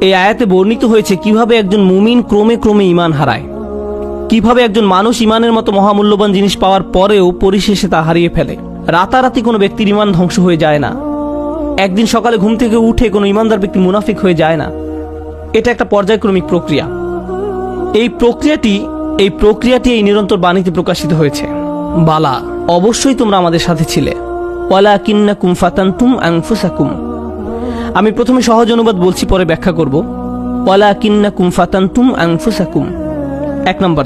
এই আয়াতে বর্ণিত হয়েছে কীভাবে একজন মুমিন ক্রমে ক্রমে ইমান হারায়। কীভাবে একজন মানুষ ইমানের মতো মহামূল্যবান জিনিস পাওয়ার পরেও পরিশেষে তা হারিয়ে ফেলে। রাতারাতি কোনো ব্যক্তির ইমান ধ্বংস হয়ে যায় না। একদিন সকালে ঘুম থেকে উঠে কোনো ইমানদার ব্যক্তি মুনাফিক হয়ে যায় না। এটা একটা পর্যায়ক্রমিক প্রক্রিয়া। এই প্রক্রিয়াটি এই প্রক্রিয়াটি এই নিরন্তর বাণীতে প্রকাশিত হয়েছে। বালা, অবশ্যই তোমরা আমাদের সাথে ছিলে। ওয়ালা কিন্না কুম ফাতান্তুম আংফুসাকুম আমি প্রথমে সহজ অনুবাদ বলছি, পরে ব্যাখ্যা করব। ওয়ালা কিন্না কুম ফাতান্তুম আংফুসাকুম এক নম্বর,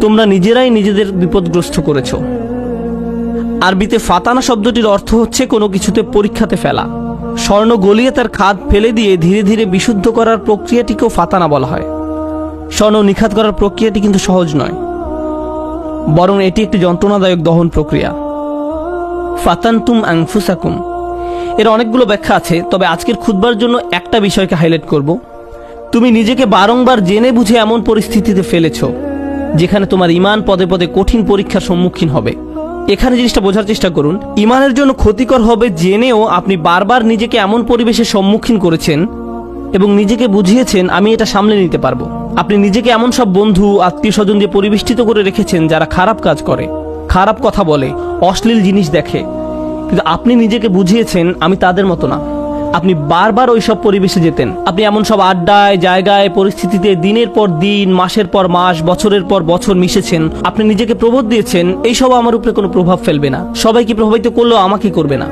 তোমরা নিজেরাই নিজেদের বিপদগ্রস্ত করেছ। আরবিতে ফাতানা শব্দটির অর্থ হচ্ছে কোনো কিছুতে পরীক্ষাতে ফেলা। স্বর্ণ গলিয়ে তার খাদ ফেলে দিয়ে ধীরে ধীরে বিশুদ্ধ করার প্রক্রিয়াটিকেও ফাতানা বলা হয়। স্বর্ণ নিখাত করার প্রক্রিয়াটি কিন্তু সহজ নয়। বরং এটি একটি যন্ত্রণাদায়ক দহন প্রক্রিয়া। ফাতান্তুম আংফুসাকুম এর অনেকগুলো ব্যাখ্যা আছে, তবে আজকের খুদবার জন্য একটা বিষয়কে হাইলাইট করব। তুমি নিজেকে বারংবার জেনে বুঝে এমন পরিস্থিতিতে ফেলেছ, যেখানে তোমার ইমান পদে পদে কঠিন পরীক্ষার সম্মুখীন হবে। এখানে জিনিসটা বোঝার চেষ্টা করুন, ইমানের জন্য ক্ষতিকর হবে জেনেও আপনি বারবার নিজেকে এমন পরিবেশের সম্মুখীন করেছেন এবং নিজেকে বুঝিয়েছেন, আমি এটা সামলে নিতে পারব। আপনি নিজেকে এমন সব বন্ধু আত্মীয় স্বজন দিয়ে পরিবেষ্টিত করে রেখেছেন যারা খারাপ কাজ করে, খারাপ কথা বলে, অশ্লীল জিনিস দেখে। কিন্তু আপনি নিজেকে বুঝিয়েছেন, আমি তাদের মতো না। আপনি বারবার ওই সব পরিবেশে যেতেন। আপনি এমন সব আড্ডায়, জায়গায়, পরিস্থিতিতে দিনের পর দিন, মাসের পর মাস, বছরের পর বছর মিশেছেন। আপনি নিজেকে প্রবোধ দিয়েছেন, এইসব আমার উপরে কোনো প্রভাব ফেলবে না। সবাইকে প্রভাবিত করলেও আমাকে করবে না।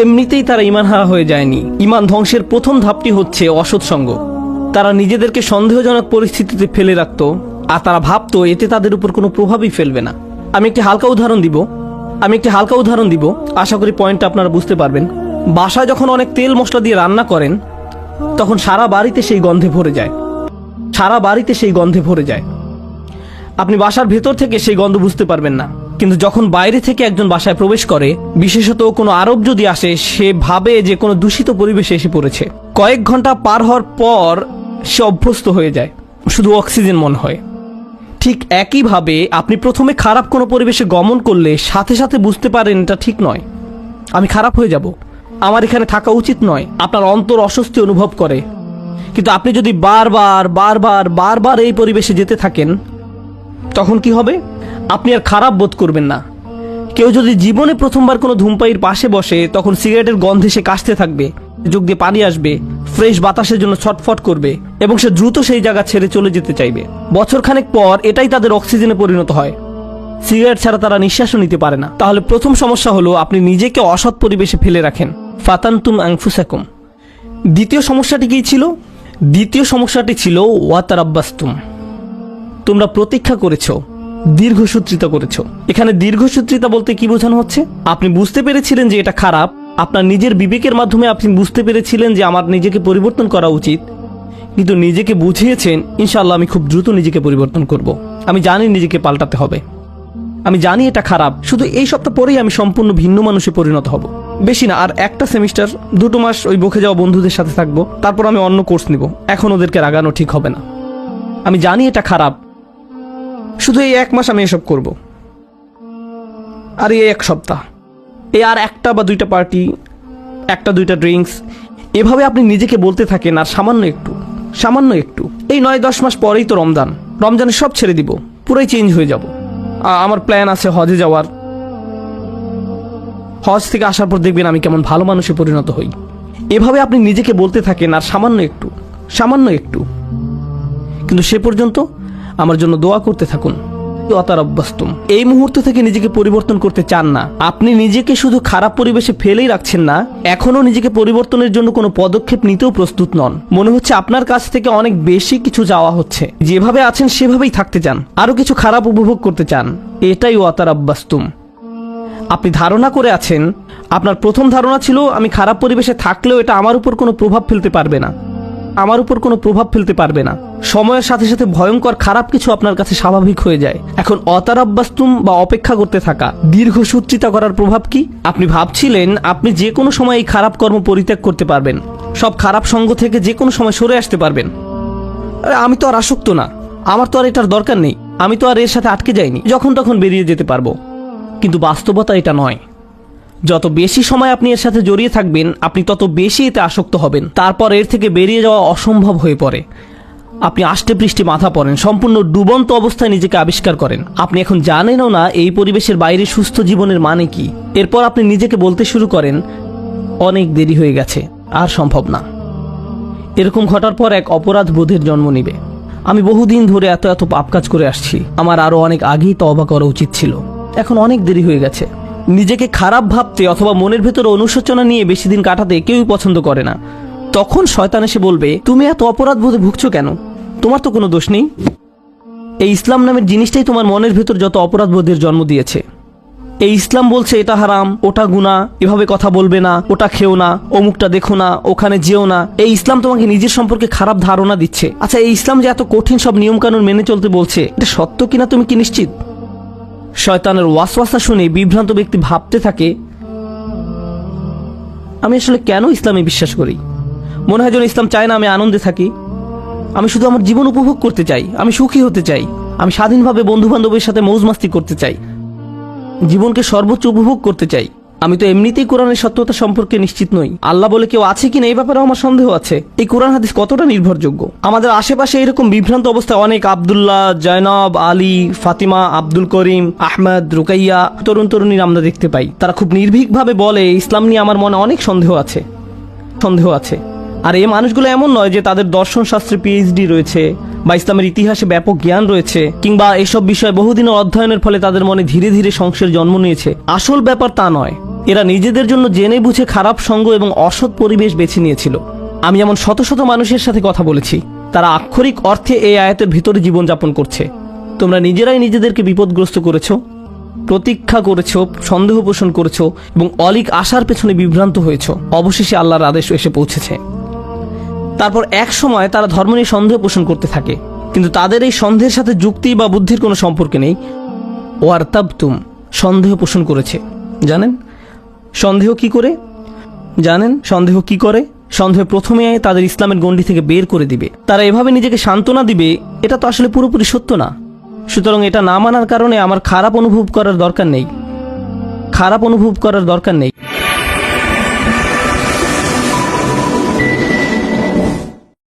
এমনিতেই তারা ইমান হারা হয়ে যায়নি। ইমান ধ্বংসের প্রথম ধাপটি হচ্ছে অসৎ সঙ্গ। তারা নিজেদেরকে সন্দেহজনক পরিস্থিতিতে ফেলে রাখত, আর তারা ভাবতো, এতে তাদের উপর কোনো প্রভাবই ফেলবে না। আমি একটি হালকা উদাহরণ দিব। আমি একটি হালকা উদাহরণ দিব। আশা করি পয়েন্টটা আপনারা বুঝতে পারবেন। বাসায় যখন অনেক তেল মশলা দিয়ে রান্না করেন, তখন সারা বাড়িতে সেই গন্ধে ভরে যায়। সারা বাড়িতে সেই গন্ধে ভরে যায়। আপনি বাসার ভেতর থেকে সেই গন্ধ বুঝতে পারবেন না। কিন্তু যখন বাইরে থেকে একজন বাসায় প্রবেশ করে, বিশেষত কোনো আরব যদি আসে, সে ভাবে যে কোনো দূষিত পরিবেশে এসে পড়েছে। কয়েক ঘণ্টা পার হওয়ার পর সে অভ্যস্ত হয়ে যায়। শুধু অক্সিজেন মনে হয়। ঠিক একইভাবে আপনি প্রথমে খারাপ কোনো পরিবেশে গমন করলে সাথে সাথে বুঝতে পারেন এটা ঠিক নয়। আমি খারাপ হয়ে যাব। আমার এখানে থাকা উচিত নয়। আপনার অন্তর অস্বস্তি অনুভব করে। কিন্তু আপনি যদি বারবার বারবার বারবার এই পরিবেশে যেতে থাকেন, তখন কি হবে? আপনি আর খারাপ বোধ করবেন না। কেউ যদি জীবনে প্রথমবার কোনো ধূমপাইয়ের পাশে বসে, তখন সিগারেটের গন্ধে সে কাশতে থাকবে যোগ দিয়ে পানি আসবে, ফ্রেশ বাতাসের জন্য ছটফট করবে। এবং সে দ্রুত সেই জায়গা ছেড়ে চলে যেতে চাইবে। বছরখানেক পর এটাই তাদের অক্সিজেনে পরিণত হয়। সিগারেট ছাড়া তারা নিঃশ্বাসও নিতে পারে না। তাহলে প্রথম সমস্যা হলো, আপনি নিজেকে অসৎ পরিবেশে ফেলে রাখেন। ফাতান্তুম আংফুসাকুম। দ্বিতীয় সমস্যাটি কী ছিল? দ্বিতীয় সমস্যাটি ছিল, ওয়াতারাব্বাস্তুম। তোমরা প্রতীক্ষা করেছ, দীর্ঘসূত্রিতা করেছ। এখানে দীর্ঘসূত্রিতা বলতে কি বোঝানো হচ্ছে? আপনি বুঝতে পেরেছিলেন যে এটা খারাপ। আপনার নিজের বিবেকের মাধ্যমে আপনি বুঝতে পেরেছিলেন যে আমার নিজেকে পরিবর্তন করা উচিত। কিন্তু নিজেকে বুঝিয়েছেন ইনশাল্লাহ আমি খুব দ্রুত নিজেকে পরিবর্তন করব। আমি জানি নিজেকে পাল্টাতে হবে। আমি জানি এটা খারাপ, শুধু এই সপ্তাহ পরেই আমি সম্পূর্ণ ভিন্ন মানুষে পরিণত হব। বেশি না, আর একটা সেমিস্টার, দুটো মাস ওই বকে যাওয়া বন্ধুদের সাথে থাকব, তারপর আমি অন্য কোর্স নিব। এখন ওদেরকে রাগানো ঠিক হবে না। আমি জানি এটা খারাপ। শুধু এই এক মাস আমি এসব করব। আর এই এক সপ্তাহ। এই আর একটা বা দুইটা পার্টি, একটা দুইটা ড্রিঙ্কস, এভাবে আপনি নিজেকে বলতে থাকেন, আর সামান্য একটু। সামান্য একটু। এই নয় দশ মাস পরেই তো রমজান। রমজানে সব ছেড়ে দিব। পুরাই চেঞ্জ হয়ে যাব। আমার প্ল্যান আছে হজে যাওয়ার। হজ থেকে আসার পর দেখবেন আমি কেমন ভালো মানুষে পরিণত হই। এভাবে আপনি নিজেকে বলতে থাকেন আর সামান্য একটু সামান্য একটু। কিন্তু সে পর্যন্ত আমার জন্য দোয়া করতে থাকুন। এই মুহূর্ত থেকে নিজেকে পরিবর্তন করতে চান না। আপনি নিজেকে শুধু খারাপ পরিবেশে ফেলেই রাখছেন না এখনও নিজেকে পরিবর্তনের জন্য কোনো পদক্ষেপ নিতেও প্রস্তুত নন। মনে হচ্ছে আপনার কাছ থেকে অনেক বেশি কিছু যাওয়া হচ্ছে। যেভাবে আছেন সেভাবেই থাকতে চান আরও কিছু খারাপ উপভোগ করতে চান। এটাই অতারাব্বাস্তুম আপনি ধারণা করে আছেন, আপনার প্রথম ধারণা ছিল, আমি খারাপ পরিবেশে থাকলেও এটা আমার উপর কোনো প্রভাব ফেলতে পারবে না। আমার উপর কোনো প্রভাব ফেলতে পারবে না। সময়ের সাথে সাথে ভয়ঙ্কর খারাপ কিছু আপনার কাছে স্বাভাবিক হয়ে যায়। এখন অতারাব্বাস্তুম বা অপেক্ষা করতে থাকা, দীর্ঘ দীর্ঘসূত্রিতা করার প্রভাব কি? আপনি ভাবছিলেন আপনি যে কোনো সময় এই খারাপ কর্ম পরিত্যাগ করতে পারবেন। সব খারাপ সঙ্গ থেকে যে কোনো সময় সরে আসতে পারবেন। আমি তো আর আসক্ত না। আমার তো আর এটার দরকার নেই। আমি তো আর এর সাথে আটকে যাইনি। যখন তখন বেরিয়ে যেতে পারব। কিন্তু বাস্তবতা এটা নয়। যত বেশি সময় আপনি এর সাথে জড়িয়ে থাকবেন, আপনি তত বেশি এতে আসক্ত হবেন। তারপর এর থেকে বেরিয়ে যাওয়া অসম্ভব হয়ে পড়ে। আপনি আষ্টে পৃষ্ঠে মাথা পড়েন, সম্পূর্ণ ডুবন্ত অবস্থায় নিজেকে আবিষ্কার করেন। আপনি এখন জানেনও না এই পরিবেশের বাইরে সুস্থ জীবনের মানে কি। এরপর আপনি নিজেকে বলতে শুরু করেন, অনেক দেরি হয়ে গেছে, আর সম্ভব না। এরকম ঘটার পর এক অপরাধ বোধের জন্ম নিবে। আমি বহুদিন ধরে এত এত পাপ কাজ করে আসছি। আমার আরও অনেক আগেই তওবা করা উচিত ছিল। এখন অনেক দেরি হয়ে গেছে। নিজেকে খারাপ ভাবতে অথবা মনের ভেতরে অনুশোচনা নিয়ে বেশি দিন কাটাতে কেউই পছন্দ করে না। তখন শয়তান এসে বলবে, তুমি এত অপরাধ বোধে ভুগছো কেন? তোমার তো কোনো দোষ নেই। এই ইসলাম নামের জিনিসটাই তোমার মনের ভেতর যত অপরাধ বোধের জন্ম দিয়েছে। এই ইসলাম বলছে, এটা হারাম, ওটা গুণা এভাবে কথা বলবে না, ওটা খেও না, অমুকটা দেখো না, ওখানে যেও না। এই ইসলাম তোমাকে নিজের সম্পর্কে খারাপ ধারণা দিচ্ছে। আচ্ছা এই ইসলাম যে এত কঠিন সব নিয়মকানুন মেনে চলতে বলছে, এটা সত্য কিনা তুমি কি নিশ্চিত? শয়তানের ওয়াসওয়াসা শুনে বিভ্রান্ত ব্যক্তি ভাবতে থাকে, আমি আসলে কেন ইসলামে বিশ্বাস করি? মনে হয় যেন ইসলাম চায় না আমি আনন্দে থাকি। আমি শুধু আমার জীবন উপভোগ করতে চাই, আমি সুখী হতে চাই, আমি স্বাধীনভাবে বন্ধু বান্ধবের সাথে মৌজ মাস্তি করতে চাই, জীবনকে সর্বোচ্চ উপভোগ করতে চাই। আমি তো এমনিতেই কোরআনের সত্যতা সম্পর্কে নিশ্চিত নই। আল্লাহ বলে কেউ আছে কিনা এই ব্যাপারে আমার সন্দেহ আছে। এই কোরআন হাদিস কতটা নির্ভরযোগ্য? আমাদের আশেপাশে এরকম বিভ্রান্ত অবস্থায় অনেক আবদুল্লাহ, জয়নব, আলী, ফাতিমা, আব্দুল করিম, আহমেদ, রুকাইয়া তরুণ তরুণীর আমরা দেখতে পাই। তারা খুব নির্ভীকভাবে বলে, ইসলাম নিয়ে আমার মনে অনেক সন্দেহ আছে। সন্দেহ আছে। আর এই মানুষগুলো এমন নয় যে তাদের দর্শন শাস্ত্রে পিএইচডি রয়েছে বা ইসলামের ইতিহাসে ব্যাপক জ্ঞান রয়েছে কিংবা এসব বিষয়ে বহুদিনের অধ্যয়নের ফলে তাদের মনে ধীরে ধীরে সংশয়ের জন্ম নিয়েছে। আসল ব্যাপার তা নয়। এরা নিজেদের জন্য জেনে বুঝে খারাপ সঙ্গ এবং অসৎ পরিবেশ বেছে নিয়েছিল। আমি যেমন শত শত মানুষের সাথে কথা বলেছি। তারা আক্ষরিক অর্থে এই আয়াতের ভিতরে জীবনযাপন করছে। তোমরা নিজেরাই নিজেদেরকে বিপদগ্রস্ত করেছ, প্রতীক্ষা করেছ, সন্দেহ পোষণ করেছ এবং অলিক আশার পেছনে বিভ্রান্ত হয়েছো। অবশেষে আল্লাহর আদেশ এসে পৌঁছেছে। তারপর এক সময় তারা ধর্ম নিয়ে সন্দেহ পোষণ করতে থাকে। কিন্তু তাদের এই সন্দেহের সাথে যুক্তি বা বুদ্ধির কোনো সম্পর্ক নেই। ওয়ার্তাবতুম, সন্দেহ পোষণ করেছে। জানেন? সন্দেহ কি করে? জানেন, সন্দেহ কি করে? সন্দেহ প্রথমে তাদের ইসলামের গণ্ডি থেকে বের করে দিবে। তারা এভাবে নিজেকে সান্ত্বনা দিবে, এটা তো আসলে পুরোপুরি সত্য না। সুতরাং এটা না মানার কারণে আমার খারাপ অনুভব করার দরকার নেই। খারাপ অনুভব করার দরকার নেই।